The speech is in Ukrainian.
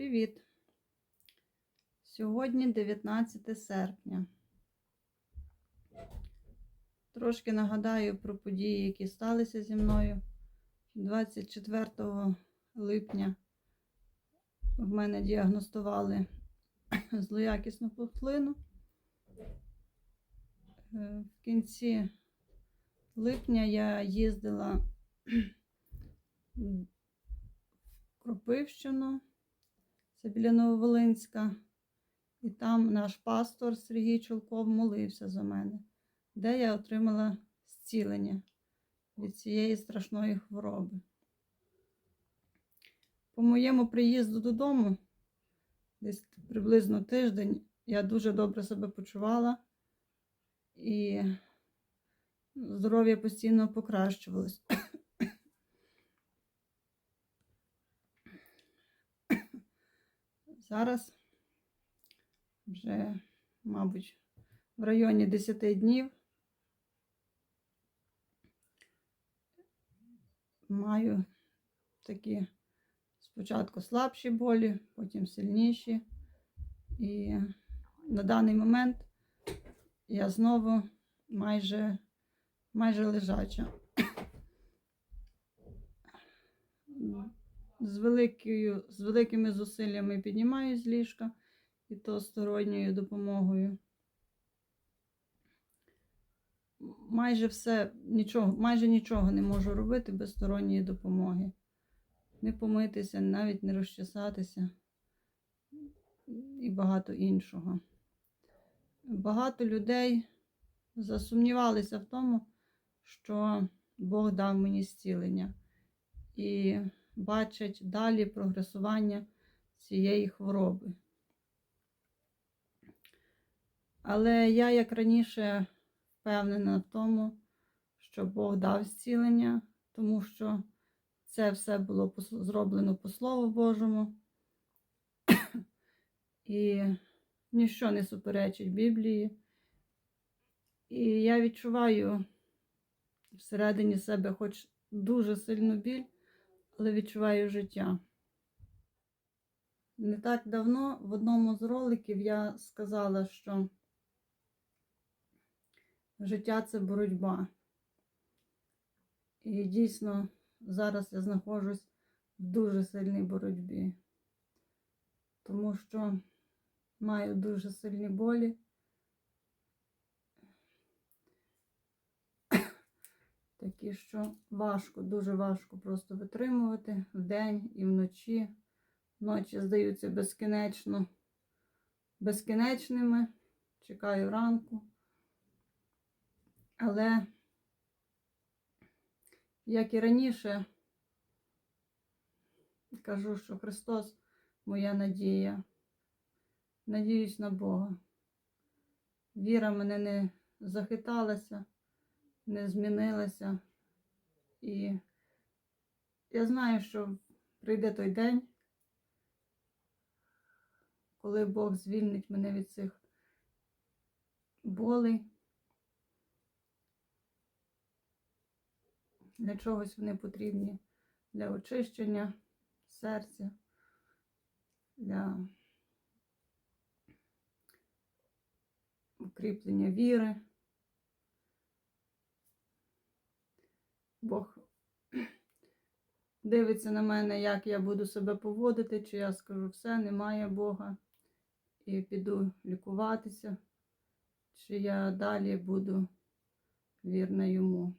Привіт! Сьогодні 19 серпня. Трошки нагадаю про події, які сталися зі мною. 24 липня в мене діагностували злоякісну пухлину. Е, В кінці липня я їздила в Кропивщину, це біля Нововолинська, і там наш пастор Сергій Чулков молився за мене, де я отримала зцілення від цієї страшної хвороби. По моєму приїзду додому, десь приблизно тиждень, я дуже добре себе почувала і здоров'я постійно покращувалось. Зараз вже, мабуть, в районі 10 днів маю такі спочатку слабші болі, потім сильніші. І на даний момент я знову майже, майже лежача. З, великою, з великими зусиллями піднімаюсь з ліжка і то сторонньою допомогою. Майже все, нічого, майже нічого не можу робити без сторонньої допомоги. Не помитися, навіть не розчесатися і багато іншого. Багато людей засумнівалися в тому, що Бог дав мені зцілення. І бачать далі прогресування цієї хвороби. Але я, як раніше, впевнена в тому, що Бог дав зцілення, тому що це все було зроблено по Слову Божому. І ніщо не суперечить Біблії. І я відчуваю всередині себе хоч дуже сильну біль, але відчуваю життя. Не так давно в одному з роликів я сказала, що життя це боротьба. І дійсно зараз я знаходжусь в дуже сильній боротьбі, тому що маю дуже сильні болі. Такі, що важко, дуже важко просто витримувати вдень і вночі. Ночі здаються безкінечно, безкінечними. Чекаю ранку. Але, як і раніше, кажу, що Христос моя надія. Надіюсь на Бога. Віра мене не захиталася не змінилася. І я знаю, що прийде той день, коли Бог звільнить мене від цих болей. Для чогось вони потрібні для очищення серця, для укріплення віри. Бог дивиться на мене, як я буду себе поводити, чи я скажу все, немає Бога, і піду лікуватися, чи я далі буду вірна йому.